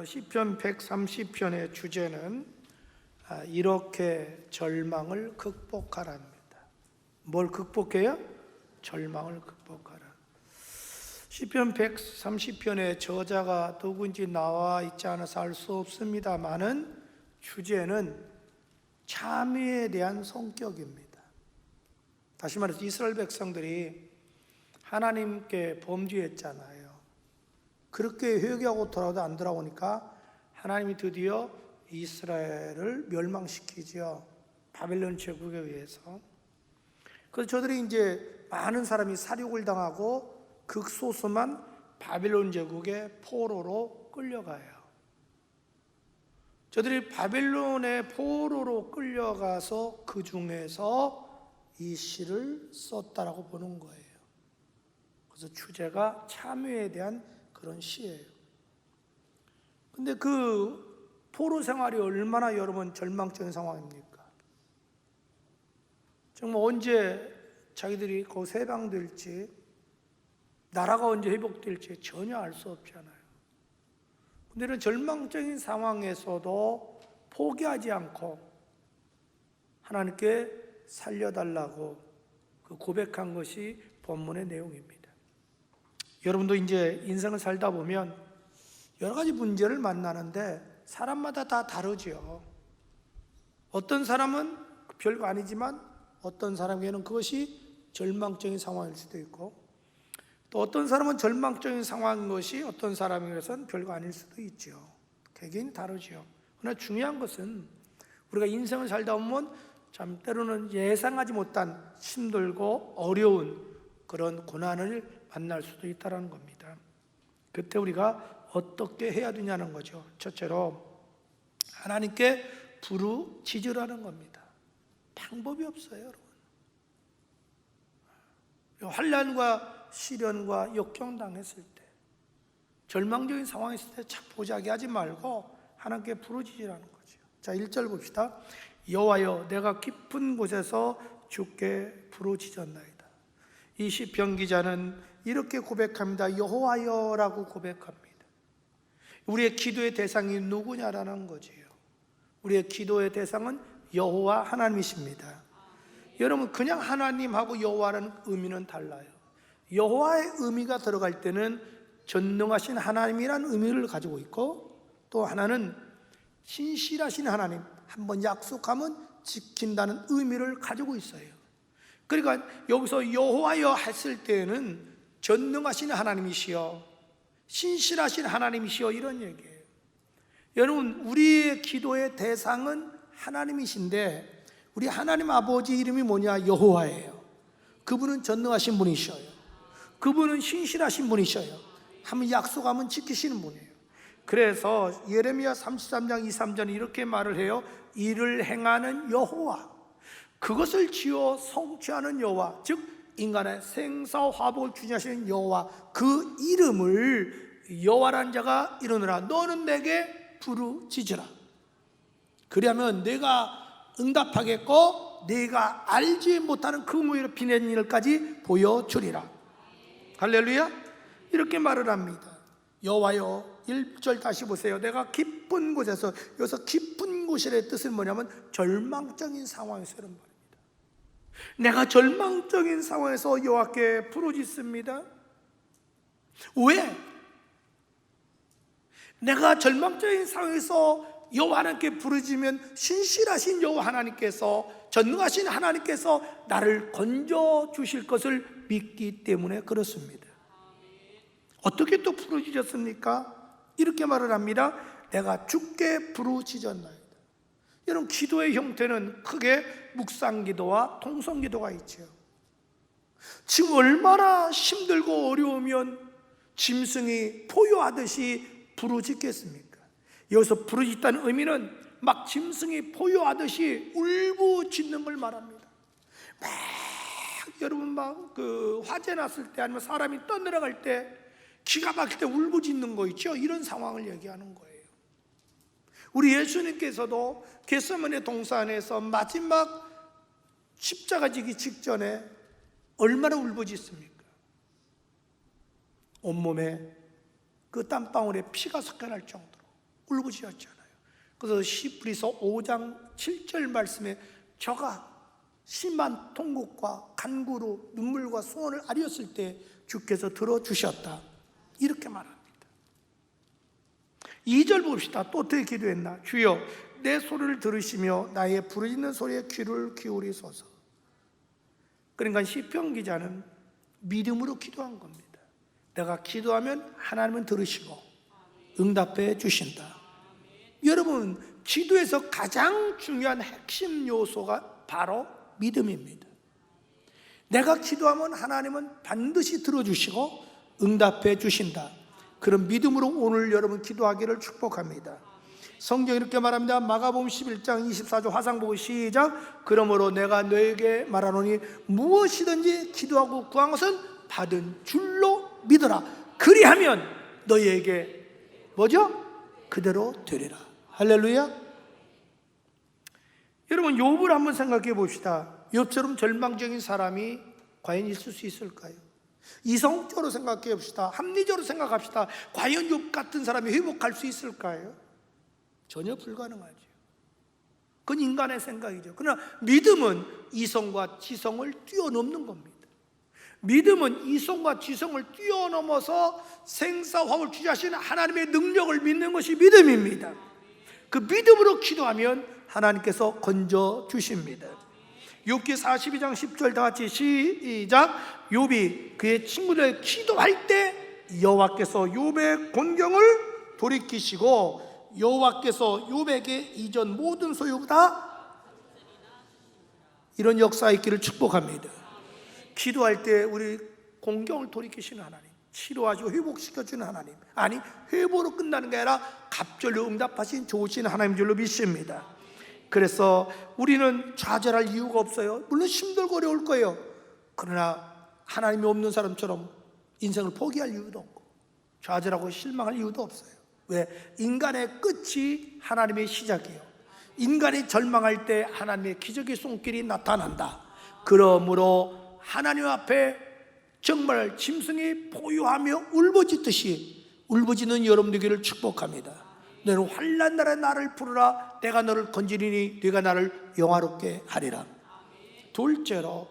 오늘 시편 130편의 주제는 아, 이렇게 절망을 극복하라입니다. 뭘 극복해요? 절망을 극복하라. 시편 130편의 저자가 누군지 나와 있지 않아서 알 수 없습니다만은 주제는 참회에 대한 성격입니다. 다시 말해서 이스라엘 백성들이 하나님께 범죄했잖아요. 그렇게 회개하고 돌아도 안 돌아오니까 하나님이 드디어 이스라엘을 멸망시키죠. 바벨론 제국에 의해서. 그래서 저들이 이제 많은 사람이 사륙을 당하고 극소수만 바벨론 제국의 포로로 끌려가요. 저들이 바벨론의 포로로 끌려가서 그 중에서 이 시를 썼다라고 보는 거예요. 그래서 주제가 참회에 대한 그런 시예요. 근데 그 포로 생활이 얼마나 여러분 절망적인 상황입니까? 정말 언제 자기들이 거기 세방될지 나라가 언제 회복될지 전혀 알 수 없잖아요. 근데 이런 절망적인 상황에서도 포기하지 않고 하나님께 살려달라고 그 고백한 것이 본문의 내용입니다. 여러분도 이제 인생을 살다 보면 여러 가지 문제를 만나는데 사람마다 다 다르죠. 어떤 사람은 별거 아니지만 어떤 사람에게는 그것이 절망적인 상황일 수도 있고 또 어떤 사람은 절망적인 상황인 것이 어떤 사람에게서는 별거 아닐 수도 있죠. 개개인이 다르죠. 그러나 중요한 것은 우리가 인생을 살다 보면 참 때로는 예상하지 못한 힘들고 어려운 그런 고난을 만날 수도 있다는 겁니다. 그때 우리가 어떻게 해야 되냐는 거죠. 첫째로 하나님께 부르짖으라는 겁니다. 방법이 없어요, 여러분. 환란과 시련과 역경 당했을 때, 절망적인 상황이 있을 때 참 보자기 하지 말고 하나님께 부르짖으라는 거죠. 자, 1절 봅시다. 여호와여 내가 깊은 곳에서 주께 부르짖었나이다. 이 시편 기자는 이렇게 고백합니다. 여호와여라고 고백합니다. 우리의 기도의 대상이 누구냐라는 거지요. 우리의 기도의 대상은 여호와 하나님이십니다. 여러분 그냥 하나님하고 여호와라는 의미는 달라요. 여호와의 의미가 들어갈 때는 전능하신 하나님이라는 의미를 가지고 있고 또 하나는 신실하신 하나님, 한번 약속하면 지킨다는 의미를 가지고 있어요. 그러니까 여기서 여호와여 했을 때는 전능하신 하나님이시여 신실하신 하나님이시여 이런 얘기예요. 여러분 우리의 기도의 대상은 하나님이신데 우리 하나님 아버지 이름이 뭐냐 여호와예요. 그분은 전능하신 분이셔요. 그분은 신실하신 분이셔요. 한번 약속하면 지키시는 분이에요. 그래서 예레미야 33장 2, 3절 이렇게 말을 해요. 이를 행하는 여호와 그것을 지어 성취하는 여호와 즉 인간의 생사 화복을 주시는 여호와 그 이름을 여호와란 자가 이르느라. 너는 내게 부르짖으라. 그리하면 내가 응답하겠고 내가 알지 못하는 그 무의로 비낸 일까지 보여주리라. 할렐루야. 이렇게 말을 합니다. 여호와여 1절 다시 보세요. 내가 깊은 곳에서 여기서 깊은 곳이라의 뜻은 뭐냐면 절망적인 상황에서 이런 말 내가 절망적인 상황에서 여호와께 부르짖습니다. 왜? 내가 절망적인 상황에서 여호와 하나님께 부르짖으면 신실하신 여호와 하나님께서 전능하신 하나님께서 나를 건져 주실 것을 믿기 때문에 그렇습니다. 어떻게 또 부르짖었습니까? 이렇게 말을 합니다. 내가 주께 부르짖었나이다. 여러분 기도의 형태는 크게 묵상 기도와 통성 기도가 있죠. 지금 얼마나 힘들고 어려우면 짐승이 포효하듯이 부르짖겠습니까? 여기서 부르짖다는 의미는 막 짐승이 포효하듯이 울부짖는 걸 말합니다. 막 여러분 막 그 화재 났을 때 아니면 사람이 떠내려갈 때 기가 막힐 때 울부짖는 거 있죠. 이런 상황을 얘기하는 거예요. 우리 예수님께서도 겟세마네 동산에서 마지막 십자가 지기 직전에 얼마나 울부짖습니까? 온몸에 그 땀방울에 피가 섞여날 정도로 울부짖었잖아요. 그래서 시프리서 5장 7절 말씀에 저가 심한 통곡과 간구로 눈물과 소원을 아렸을 때 주께서 들어주셨다. 이렇게 말합니다. 2절 봅시다. 또 어떻게 기도했나? 주여, 내 소리를 들으시며 나의 부르짖는 소리에 귀를 기울이소서. 그러니까 시편 기자는 믿음으로 기도한 겁니다. 내가 기도하면 하나님은 들으시고 응답해 주신다. 여러분, 기도에서 가장 중요한 핵심 요소가 바로 믿음입니다. 내가 기도하면 하나님은 반드시 들어주시고 응답해 주신다. 그런 믿음으로 오늘 여러분 기도하기를 축복합니다. 성경 이렇게 말합니다. 마가복음 11장 24절 화상 보고 시작. 그러므로 내가 너에게 말하노니 무엇이든지 기도하고 구한 것은 받은 줄로 믿어라. 그리하면 너희에게 뭐죠? 그대로 되리라. 할렐루야. 여러분 욥을 한번 생각해 봅시다. 욥처럼 절망적인 사람이 과연 있을 수 있을까요? 이성적으로 생각해 봅시다. 합리적으로 생각합시다. 과연 욥 같은 사람이 회복할 수 있을까요? 전혀 불가능하죠. 그건 인간의 생각이죠. 그러나 믿음은 이성과 지성을 뛰어넘는 겁니다. 믿음은 이성과 지성을 뛰어넘어서 생사화물 주자신 하나님의 능력을 믿는 것이 믿음입니다. 그 믿음으로 기도하면 하나님께서 건져 주십니다. 욥기 42장 10절 다 같이 시작. 욥이 그의 친구들 기도할 때 여호와께서 욥의 곤경을 돌이키시고 여호와께서 욥에게 이전 모든 소유보다 이런 역사 있기를 축복합니다. 기도할 때 우리 공경을 돌이키시는 하나님, 치료하시고 회복시켜주는 하나님, 아니 회복으로 끝나는 게 아니라 갑절로 응답하신 좋으신 하나님 줄로 믿습니다. 그래서 우리는 좌절할 이유가 없어요. 물론 힘들고 어려울 거예요. 그러나 하나님이 없는 사람처럼 인생을 포기할 이유도 없고 좌절하고 실망할 이유도 없어요. 왜? 인간의 끝이 하나님의 시작이에요. 인간이 절망할 때 하나님의 기적의 손길이 나타난다. 그러므로 하나님 앞에 정말 짐승이 포효하며 울부짖듯이 울부짖는 여러분 되기를 축복합니다. 너는 환란 날에 나를 부르라 내가 너를 건지리니 네가 나를 영화롭게 하리라. 둘째로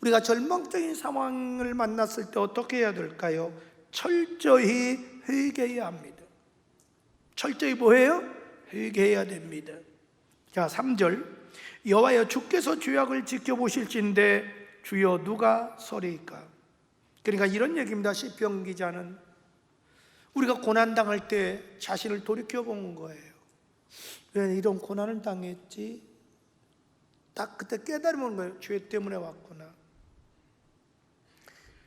우리가 절망적인 상황을 만났을 때 어떻게 해야 될까요? 철저히 회개해야 합니다. 철저히 뭐해요? 회개해야 됩니다. 자, 3절. 여호와여 주께서 죄악을 지켜보실진데 주여 누가 서리이까? 그러니까 이런 얘기입니다. 시편 기자는 우리가 고난 당할 때 자신을 돌이켜 본 거예요. 왜 이런 고난을 당했지? 딱 그때 깨달으면 거예요. 죄 때문에 왔구나.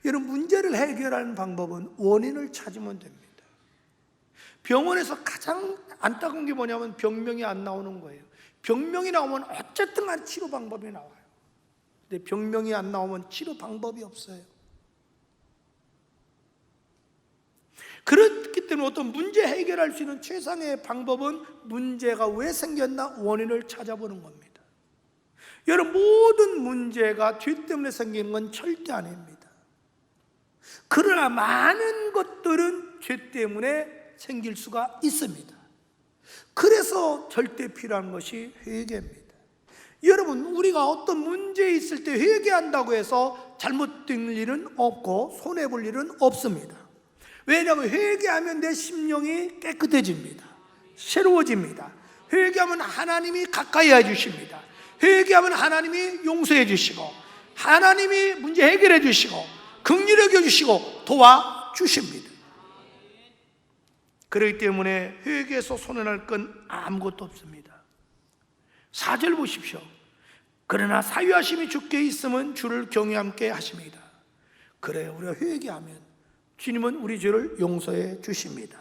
여러분 문제를 해결하는 방법은 원인을 찾으면 됩니다. 병원에서 가장 안타까운 게 뭐냐면 병명이 안 나오는 거예요. 병명이 나오면 어쨌든 간 치료 방법이 나와요. 근데 병명이 안 나오면 치료 방법이 없어요. 그렇기 때문에 어떤 문제 해결할 수 있는 최상의 방법은 문제가 왜 생겼나 원인을 찾아보는 겁니다. 여러분 모든 문제가 죄 때문에 생기는 건 절대 아닙니다. 그러나 많은 것들은 죄 때문에 생길 수가 있습니다. 그래서 절대 필요한 것이 회개입니다. 여러분, 우리가 어떤 문제 있을 때 회개한다고 해서 잘못된 일은 없고 손해 볼 일은 없습니다. 왜냐하면 회개하면 내 심령이 깨끗해집니다. 새로워집니다. 회개하면 하나님이 가까이 해주십니다. 회개하면 하나님이 용서해 주시고, 하나님이 문제 해결해 주시고, 긍휼히 여겨 주시고, 도와주십니다. 그렇기 때문에 회개에서 손해날 건 아무것도 없습니다. 4절 보십시오. 그러나 사유하심이 주께 있으면 주를 경외함께 하십니다. 그래 우리가 회개하면 주님은 우리 죄를 용서해 주십니다.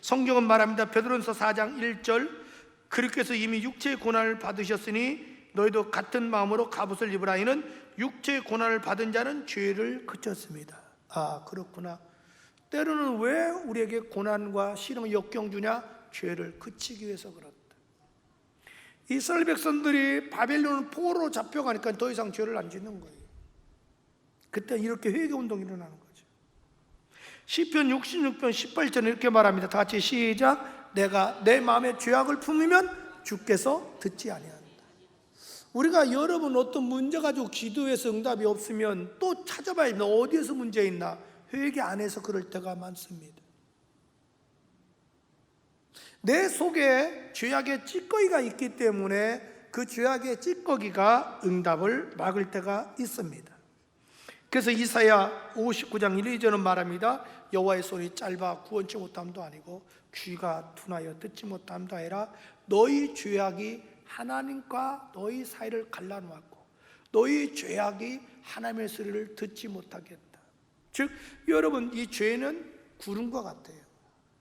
성경은 말합니다. 베드로전서 4장 1절 그리스도께서 이미 육체의 고난을 받으셨으니 너희도 같은 마음으로 갑옷을 입으라 이는 육체의 고난을 받은 자는 죄를 그쳤습니다. 아 그렇구나. 때로는 왜 우리에게 고난과 시름 역경 주냐? 죄를 그치기 위해서 그렇다. 이스라엘 백성들이 바벨론 포로 잡혀가니까 더 이상 죄를 안 짓는 거예요. 그때 이렇게 회개 운동이 일어나는. 시편 66편 18절 이렇게 말합니다. 다 같이 시작. 내가 내 마음에 죄악을 품으면 주께서 듣지 아니한다. 우리가 여러분 어떤 문제 가지고 기도해서 응답이 없으면 또 찾아봐야 됩니다. 어디에서 문제 있나? 회개 안에서 그럴 때가 많습니다. 내 속에 죄악의 찌꺼기가 있기 때문에 그 죄악의 찌꺼기가 응답을 막을 때가 있습니다. 그래서 이사야 59장 1, 2절은 말합니다. 여호와의 손이 짧아 구원치 못함도 아니고 귀가 둔하여 듣지 못함도 아니라 너희 죄악이 하나님과 너희 사이를 갈라놓았고 너희 죄악이 하나님의 소리를 듣지 못하게 했다. 즉 여러분 이 죄는 구름과 같아요.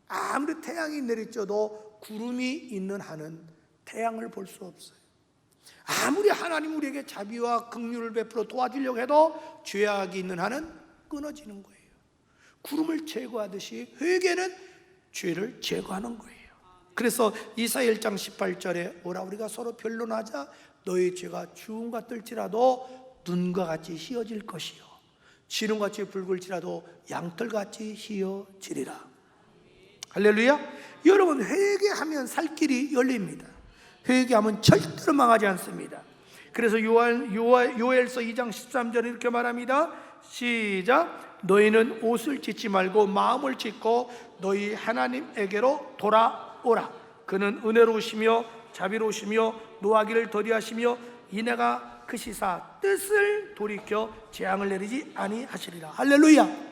아무리 태양이 내리쳐도 구름이 있는 한은 태양을 볼 수 없어요. 아무리 하나님 우리에게 자비와 긍휼을 베풀어 도와주려고 해도 죄악이 있는 한은 끊어지는 거예요. 구름을 제거하듯이 회개는 죄를 제거하는 거예요. 그래서 이사 1장 18절에 오라 우리가 서로 변론하자 너희 죄가 주음과 뜰지라도 눈과 같이 희어질 것이요 지름같이 붉을지라도 양털같이 희어지리라. 할렐루야. 여러분 회개하면 살 길이 열립니다. 회개하면 절대로 망하지 않습니다. 그래서 요한 요한 요엘서 2장 13절에 이렇게 말합니다. 시작. 너희는 옷을 찢지 말고 마음을 찢고 너희 하나님에게로 돌아오라. 그는 은혜로우시며 자비로우시며 노하기를 더디하시며 이내가 그 시사 뜻을 돌이켜 재앙을 내리지 아니하시리라. 할렐루야.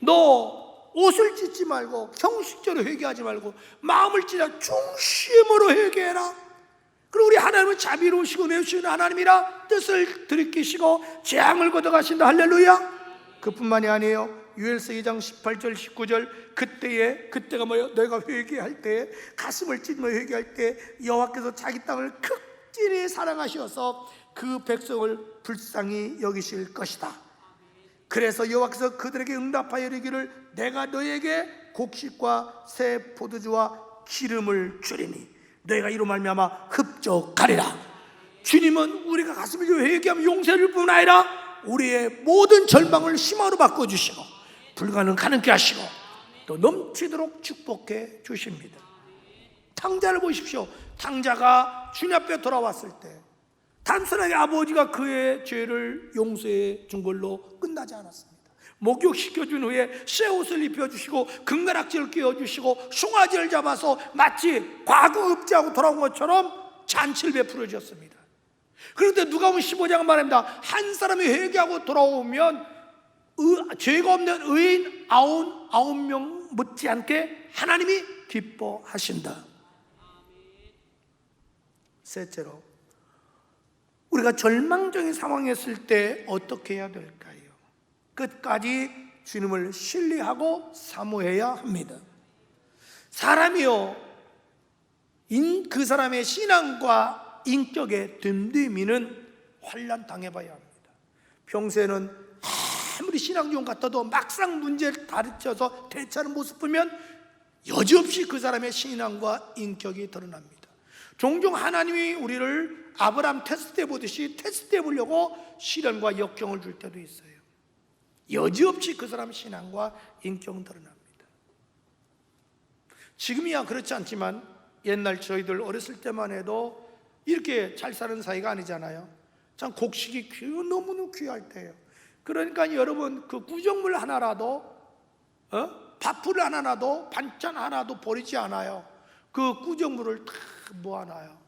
너 옷을 찢지 말고 형식적으로 회개하지 말고 마음을 찢어 중심으로 회개해라. 그리고 우리 하나님은 자비로우시고 내우시는 하나님이라 뜻을 들이키시고 재앙을 걷어가신다. 할렐루야. 그뿐만이 아니에요. 유엘서 2장 18절 19절 그때에 그때가 뭐예요? 너희가 회개할 때 가슴을 찢으며 회개할 때 여호와께서 자기 땅을 극진히 사랑하셔서 그 백성을 불쌍히 여기실 것이다. 그래서 여호와께서 그들에게 응답하여 이르기를 내가 너희에게 곡식과 새 포도주와 기름을 주리니 너희가 이로 말미암아 흡족하리라. 주님은 우리가 가슴을 쥐어 회개하면 용서를 뿐 아니라 우리의 모든 절망을 희망으로 바꿔 주시고 불가능 가능케 하시고 또 넘치도록 축복해 주십니다. 탕자를 보십시오. 탕자가 주님 앞에 돌아왔을 때 단순하게 아버지가 그의 죄를 용서해 준 걸로 끝나지 않았습니다. 목욕시켜준 후에 새 옷을 입혀주시고 금가락지를 끼워주시고 송아지를 잡아서 마치 과거 읍지하고 돌아온 것처럼 잔치를 베풀어 주셨습니다. 그런데 누가 보면 15장 말합니다. 한 사람이 회개하고 돌아오면 의- 죄가 없는 의인 아홉, 아홉 명 못지않게 하나님이 기뻐하신다. 셋째로 우리가 절망적인 상황에 있을 때 어떻게 해야 될까요? 끝까지 주님을 신뢰하고 사모해야 합니다. 사람이요, 인, 그 사람의 신앙과 인격의 됨됨이는 환란 당해봐야 합니다. 평소에는 아무리 신앙 중 같아도 막상 문제를 가르쳐서 대처하는 모습 보면 여지없이 그 사람의 신앙과 인격이 드러납니다. 종종 하나님이 우리를 아브라함 테스트해 보듯이 테스트해 보려고 시련과 역경을 줄 때도 있어요. 여지없이 그 사람 신앙과 인격은 드러납니다. 지금이야 그렇지 않지만 옛날 저희들 어렸을 때만 해도 이렇게 잘 사는 사이가 아니잖아요. 참 곡식이 귀, 너무너무 귀할 때예요. 그러니까 여러분 그 구정물 하나라도 어? 밥풀 하나라도 반찬 하나도 버리지 않아요. 그 구정물을 다 모아놔요.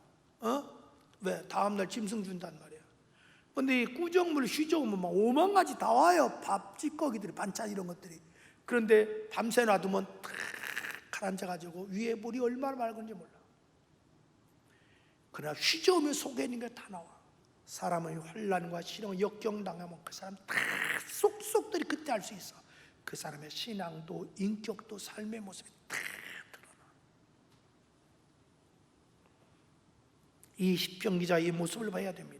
어? 왜? 다음날 짐승 준단 말이야. 근데 이 구정물 휘저으면 막 오만 가지 다 와요. 밥 찌꺼기들이 반찬 이런 것들이. 그런데 밤새 놔두면 탁 가라앉아가지고 위에 물이 얼마나 맑은지 몰라. 그러나 휘저으면 속에 있는 게 다 나와. 사람의 환란과 시련, 역경당하면 그 사람 다 쏙쏙들이 그때 알 수 있어. 그 사람의 신앙도 인격도 삶의 모습이 다 드러나. 이 시편 기자 이 모습을 봐야 됩니다.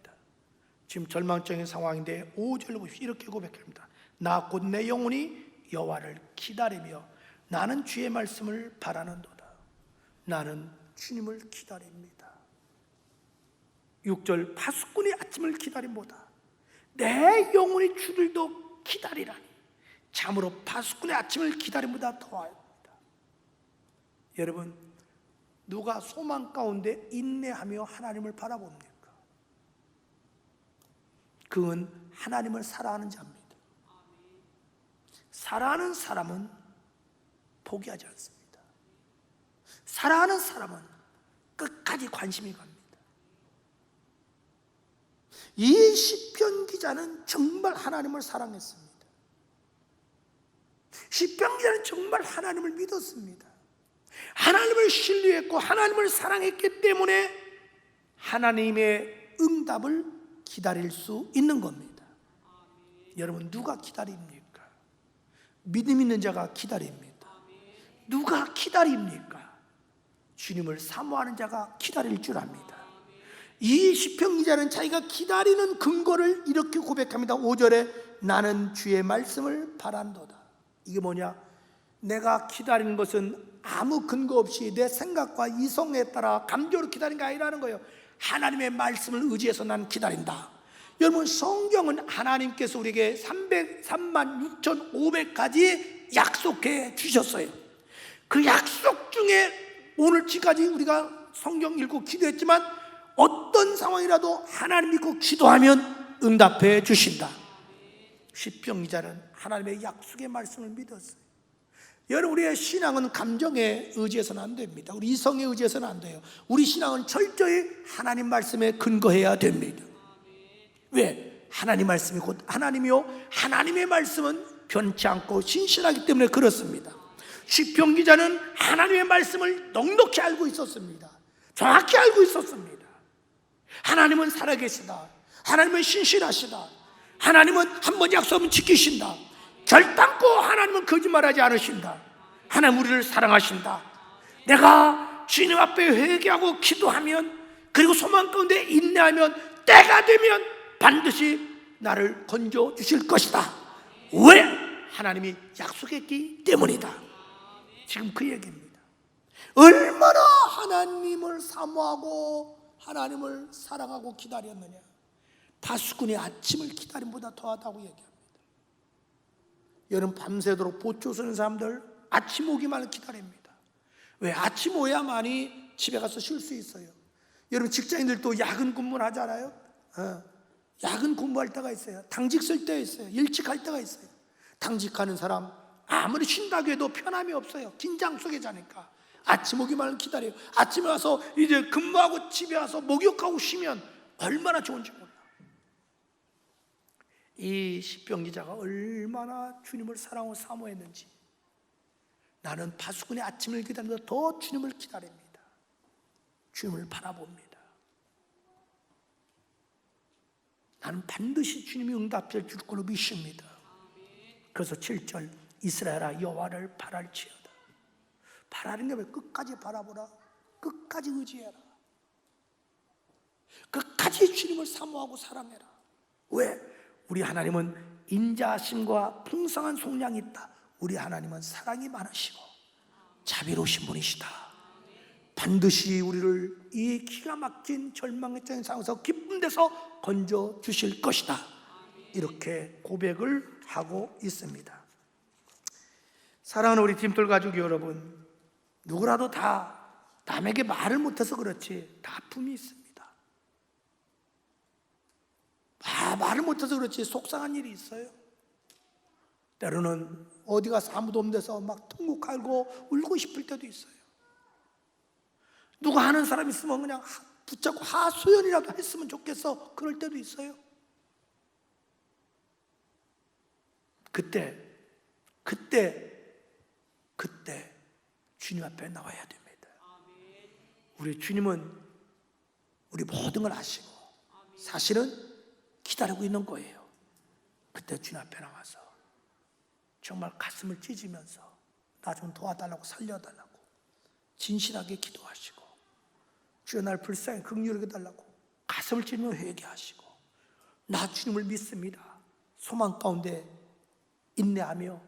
지금 절망적인 상황인데 5절로 보십시오. 이렇게 고백합니다. 나 곧 내 영혼이 여호와를 기다리며 나는 주의 말씀을 바라는도다. 나는 주님을 기다립니다. 6절 파수꾼이 아침을 기다림보다 내 영혼이 주들도 기다리라니 참으로 파수꾼의 아침을 기다림보다 더하옵니다. 여러분 누가 소망 가운데 인내하며 하나님을 바라봅니까? 그건 하나님을 사랑하는 자입니다. 사랑하는 사람은 포기하지 않습니다. 사랑하는 사람은 끝까지 관심이 갑니다. 이 시편 기자는 정말 하나님을 사랑했습니다. 시편 기자는 정말 하나님을 믿었습니다. 하나님을 신뢰했고 하나님을 사랑했기 때문에 하나님의 응답을 기다릴 수 있는 겁니다. 여러분 누가 기다립니까? 믿음 있는 자가 기다립니다. 누가 기다립니까? 주님을 사모하는 자가 기다릴 줄 압니다. 이 시편 기자는 자기가 기다리는 근거를 이렇게 고백합니다. 5절에 나는 주의 말씀을 바란도다. 이게 뭐냐? 내가 기다리는 것은 아무 근거 없이 내 생각과 이성에 따라 감정으로 기다리는 게 아니라는 거예요. 하나님의 말씀을 의지해서 난 기다린다. 여러분 성경은 하나님께서 우리에게 303만 6,500가지 약속해 주셨어요. 그 약속 중에 오늘 지금까지 우리가 성경 읽고 기도했지만 어떤 상황이라도 하나님 믿고 기도하면 응답해 주신다. 기자는 하나님의 약속의 말씀을 믿었어요. 여러분 우리의 신앙은 감정에 의지해서는 안 됩니다. 우리 이성에 의지해서는 안 돼요. 우리 신앙은 철저히 하나님 말씀에 근거해야 됩니다. 왜? 하나님 말씀이 곧 하나님이요. 하나님의 말씀은 변치 않고 신실하기 때문에 그렇습니다. 시편 기자는 하나님의 말씀을 넉넉히 알고 있었습니다. 정확히 알고 있었습니다. 하나님은 살아계시다. 하나님은 신실하시다. 하나님은 한 번 약속하면 지키신다. 결단코 하나님은 거짓말하지 않으신다. 하나님 우리를 사랑하신다. 내가 주님 앞에 회개하고 기도하면 그리고 소망 가운데 인내하면 때가 되면 반드시 나를 건져 주실 것이다. 왜? 하나님이 약속했기 때문이다. 지금 그 얘기입니다. 얼마나 하나님을 사모하고 하나님을 사랑하고 기다렸느냐. 파수꾼의 아침을 기다림보다 더하다고 얘기합니다. 여러분 밤새도록 보초 쓰는 사람들 아침 오기만을 기다립니다. 왜? 아침 오야만이 집에 가서 쉴 수 있어요. 여러분 직장인들도 야근 근무를 하잖아요. 어. 야근 근무할 때가 있어요. 당직 쓸 때 있어요. 일찍 할 때가 있어요. 당직하는 사람 아무리 쉰다고 해도 편함이 없어요. 긴장 속에 자니까. 아침 오기만을 기다려요. 아침에 와서 이제 근무하고 집에 와서 목욕하고 쉬면 얼마나 좋은지 몰라. 이 시병 기자가 얼마나 주님을 사랑하고 사모했는지 나는 파수꾼의 아침을 기다리면서 더 주님을 기다립니다. 주님을 바라봅니다. 나는 반드시 주님이 응답해 줄 걸로 믿습니다. 그래서 7절 이스라엘아 여호와를 바랄지어다. 바라는 게 왜 끝까지 바라보라. 끝까지 의지해라. 끝까지 주님을 사모하고 사랑해라. 왜? 우리 하나님은 인자심과 풍성한 속량이 있다. 우리 하나님은 사랑이 많으시고 자비로우신 분이시다. 반드시 우리를 이 기가 막힌 절망의 상황에서 기쁜 데서 건져 주실 것이다. 이렇게 고백을 하고 있습니다. 사랑하는 우리 팀들 가족 여러분, 누구라도 다 남에게 말을 못해서 그렇지 다 아픔이 있습니다. 아, 말을 못해서 그렇지 속상한 일이 있어요. 때로는 어디 가서 아무도 없는 데서 막 통곡 깔고 울고 싶을 때도 있어요. 누가 하는 사람 있으면 그냥 붙잡고 하소연이라도 했으면 좋겠어. 그럴 때도 있어요. 그때, 그때, 그때 주님 앞에 나와야 됩니다. 우리 주님은 우리 모든 걸 아시고 사실은 기다리고 있는 거예요. 그때 주님 앞에 나와서 정말 가슴을 찢으면서 나 좀 도와달라고 살려달라고 진실하게 기도하시고 주여 날 불쌍히 극률하게 달라고 가슴을 찢으며 회개하시고 나 주님을 믿습니다. 소망 가운데 인내하며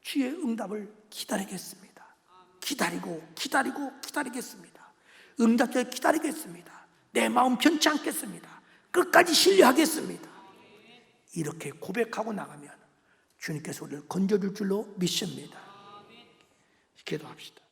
주의 응답을 기다리겠습니다. 기다리고 기다리고 기다리겠습니다. 응답을 기다리겠습니다. 내 마음 변치 않겠습니다. 끝까지 신뢰하겠습니다. 이렇게 고백하고 나가면 주님께서 우리를 건져줄 줄로 믿습니다. 기도합시다.